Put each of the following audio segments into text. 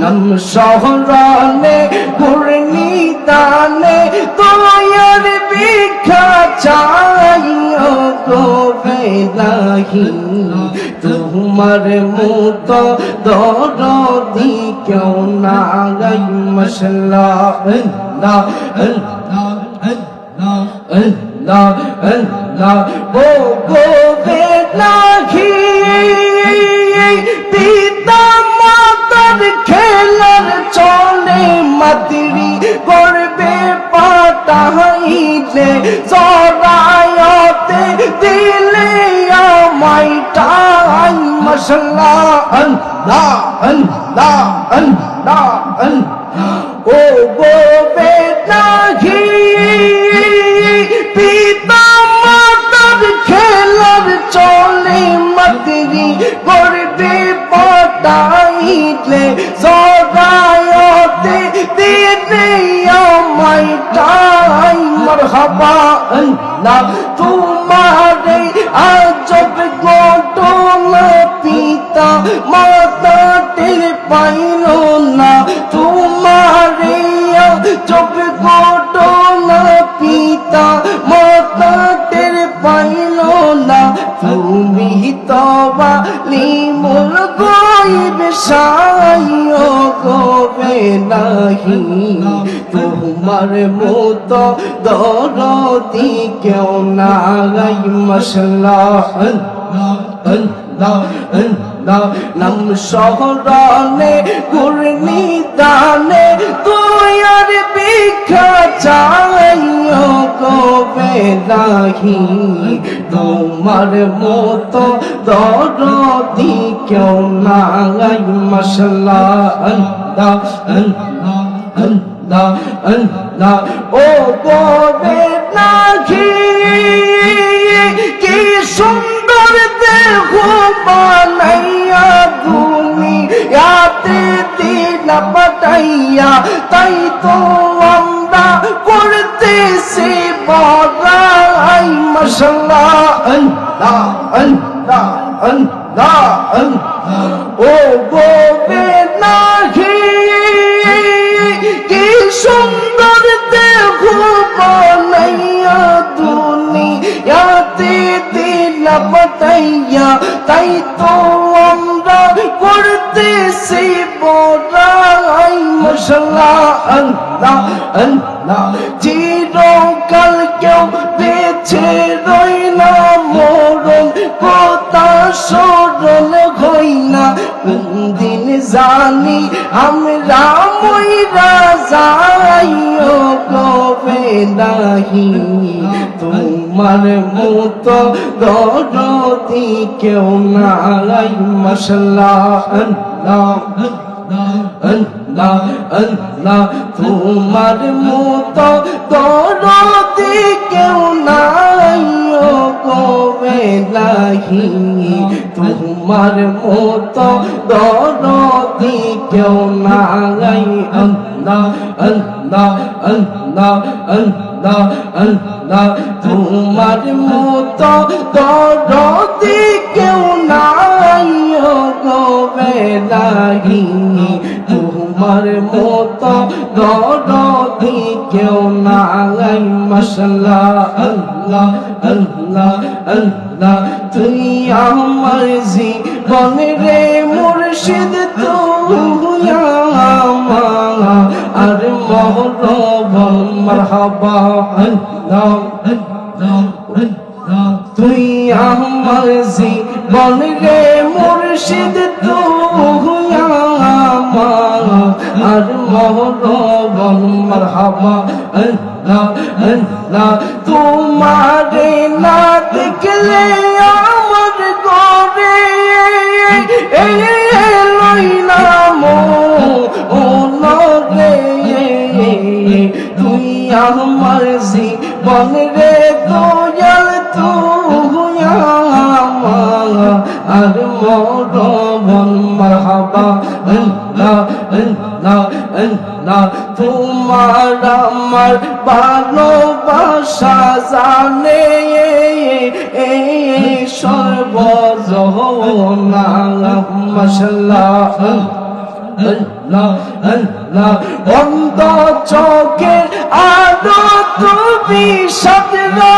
নাম শহরানে পূর্ণি দানে তোয়ার ভিক্ষা গো বেলাহি তোমার মত দরদি কেউ না গাই মশলা আল্লাহ আল্লাহ আল্লাহ আল্লাহ আল্লাহ, ও গো বেলাহি পিতা পাঠাইলে জরায়তে দিলে আমায় টাই মশলা আল্লাহ আল্লাহ আল্লাহ আল্লাহ। ও গো বেটাহি আল্লাহ তোমারে আজব ঘটনা পিতা মাতা টের পাইল তোমার মত দরদি কেউ না গাই মশলা নাম শহরানে কুরনি দানে তুই আর ভিক্ষা চাইও কবে নাহি? তোমার মত দরদি কেউ না গাই মশলা আল্লাহ আল্লাহ আল্লাহ আল্লাহ ও কবে নাহি কি সুন্দর দেহ বানাইয়া দুনিয়াতে দিল পাঠাইয়া, তাই তো আমরা করতেছি বড়াই মশলা আল্লাহ আল্লাহ আল্লাহ আল্লাহ। তো আমরা করতেছি বড়াই মশলা আল্লাহ আল্লাহ। চিরকাল কেউ বেছে রই না মরণ কথা স্মরণ হই না দিন জানি আমরা মইরা যাইও কবে নাহি। তোমার মতো দরদি কেউ নাই মশলা তোমার মতো দরদি কেউ নাই কবে লাহি তোমার মতো দরদি কেউ নাই, আল্লাহ আল্লাহ আল্লাহ আল্লাহ। আল্লাহ তোমার মতো দরদি কেউ নাই কবে লাহি তোমার মতো দরদি কেউ নাই মশলা আল্লাহ আল্লাহ আল্লাহ। তুই আমার জীবন রে মুর্শিদ, তুই আর মারহাবা তুই আমার জীবন রে মুর্শিদ, তুই আমার, আর মহরবন মারহাবা তোমারে না দেখলে আমার গরে লইলাম আমার জীবন রে দয়াল তুই আর মরবন মারহাবা আল্লাহ আল্লাহ আল্লাহ তোমার আমার ভালোবাসা জানে সর্বজনা মাশাল্লাহ আল্লাহ আল্লাহ বন্ধ চোখের আলো তুমি সদরা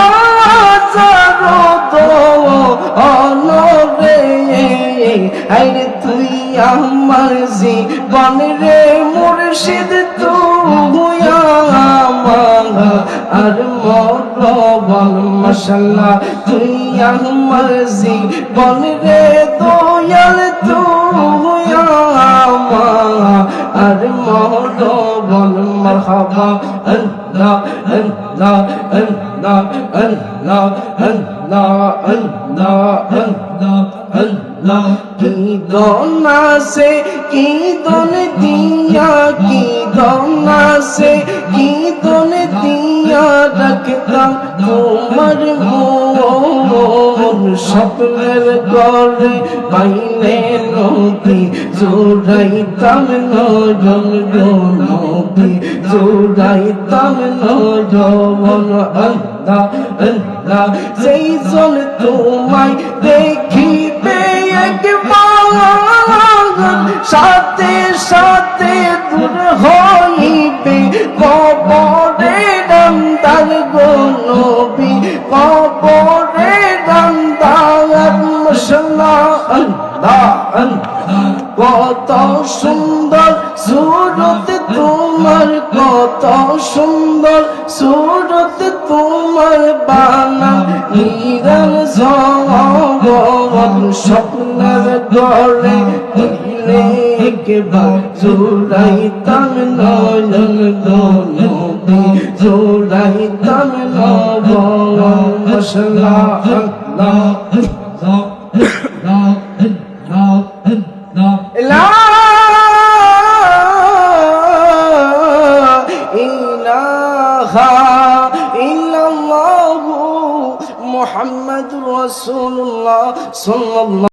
আজারো তো অনরে আরে তুই আমার জীবন রে মুর্শিদ মরবন মশাল্লাহ তুই আমার জীবন রে দয়াল তুই আর মরবন মরহাবা, আল্লাহ আল্লাহ আল্লাহ আল্লাহ আল্লাহ আল্লাহ আল্লাহ। আল্লাহ কি দোনা সে কি দোন দিয়া, কি দোনা সে কি দোন দিয়া। রাখতাম তোমার মন স্বপ্নের ঘরে পাইলে নদী জোড়াইতাম নজন নদী জোড়াইতাম সেই জল তোমায় সাথে সাথে দূর হইবে কবরে কত সুন্দর সুরত তোমার, কত সুন্দর সুরত তোমার বানা। নিরল জগৎ স্বপ্নের গড়ে দিলে একবার জোড়াইতাম নয়ন গনবি জোড়াইতাম নব মশলা আল্লাহ লা